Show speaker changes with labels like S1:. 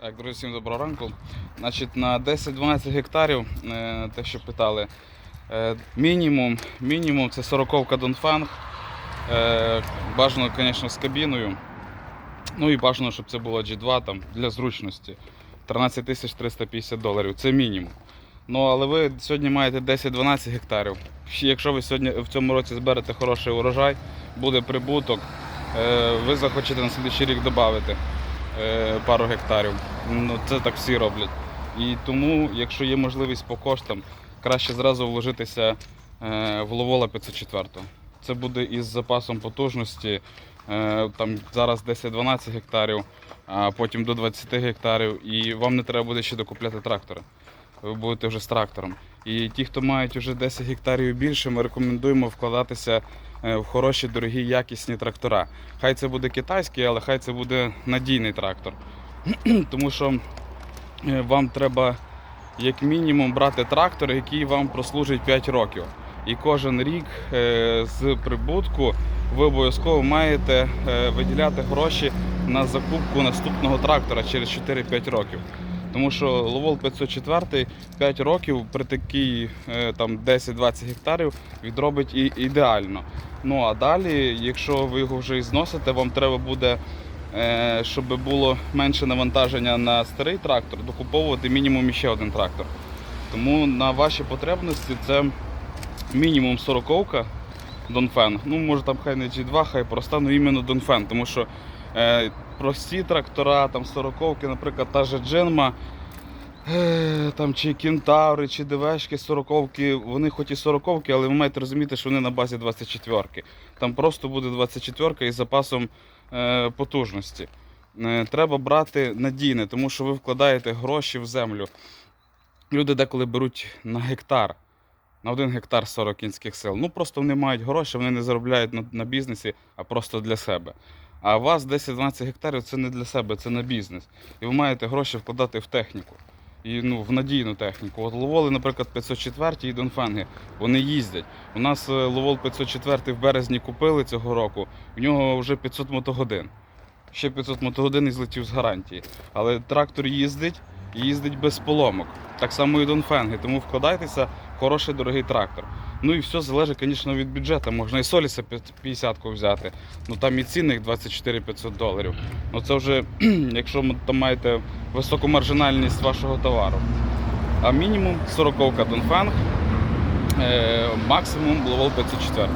S1: Так, друзі, всім доброго ранку. Значить, на 10-12 гектарів, е, те, що питали, е, мінімум, мінімум це 40-ка Донфанг. Е, Бажано, звісно, з кабіною. Ну і бажано, щоб це було G2 там, для зручності. 13 тисяч 350 доларів. Це мінімум. Ну, але ви сьогодні маєте 10-12 гектарів. Якщо ви сьогодні в цьому році зберете хороший урожай, буде прибуток, ви захочете на слідчий рік додати пару гектарів. Ну, це так всі роблять. І тому, якщо є можливість по коштам, краще зразу вложитися е, в Ловола 504. Це буде із запасом потужності. е, Там зараз 10-12 гектарів, а потім до 20 гектарів, і вам не треба буде ще докупляти трактора. Ви будете вже з трактором. І ті, хто мають вже 10 гектарів більше, ми рекомендуємо вкладатися е, в хороші, дорогі, якісні трактора. Хай це буде китайський, але хай це буде надійний трактор. Тому що е, вам треба як мінімум брати трактор, який вам прослужить 5 років. І кожен рік е, з прибутку ви обов'язково маєте виділяти гроші на закупку наступного трактора через 4-5 років. Тому що Ловол 504 5 років при такій е, там 10-20 гектарів відробить і ідеально. Ну а далі, якщо ви його вже і зносите, вам треба буде, е, щоб було менше навантаження на старий трактор, докуповувати мінімум ще один трактор. Тому на ваші потребності це мінімум 40-ка Донфен. Ну, може там хай не G2, хай проста, ну іменно Донфен, тому що е, прості трактора, там 40-ки, наприклад, та же Джинма, е, там чи Кентаври, чи ДВшки 40-ки, вони хоч і 40-ки, але ви маєте розуміти, що вони на базі 24-ки. Там просто буде 24-ка із запасом е, потужності. Е, треба брати надійне, тому що ви вкладаєте гроші в землю. Люди деколи беруть на гектар, на один гектар 40 кінських сил. Ну просто вони мають гроші, вони не заробляють на, на бізнесі, а просто для себе. А у вас 10-12 гектарів це не для себе, це на бізнес. І ви маєте гроші вкладати в техніку. І ну, в надійну техніку. От Ловоли, наприклад, 504 і Донфенги, вони їздять. У нас е, Ловол 504 в березні купили цього року, у нього вже 500 мотогодин. Ще 500 мотогодин і злетів з гарантії. Але трактор їздить, їздить без поломок. Так само і Донфенги. Тому вкладайтеся в хороший дорогий трактор. Ну і все залежить, звісно, від бюджету. Можна і Соліса 50-ку взяти. Ну там і цінник 24 500 доларів. Ну це вже, якщо там маєте високу маржинальність вашого товару. А мінімум 40-ка Донфенг, е, максимум Ловол 504.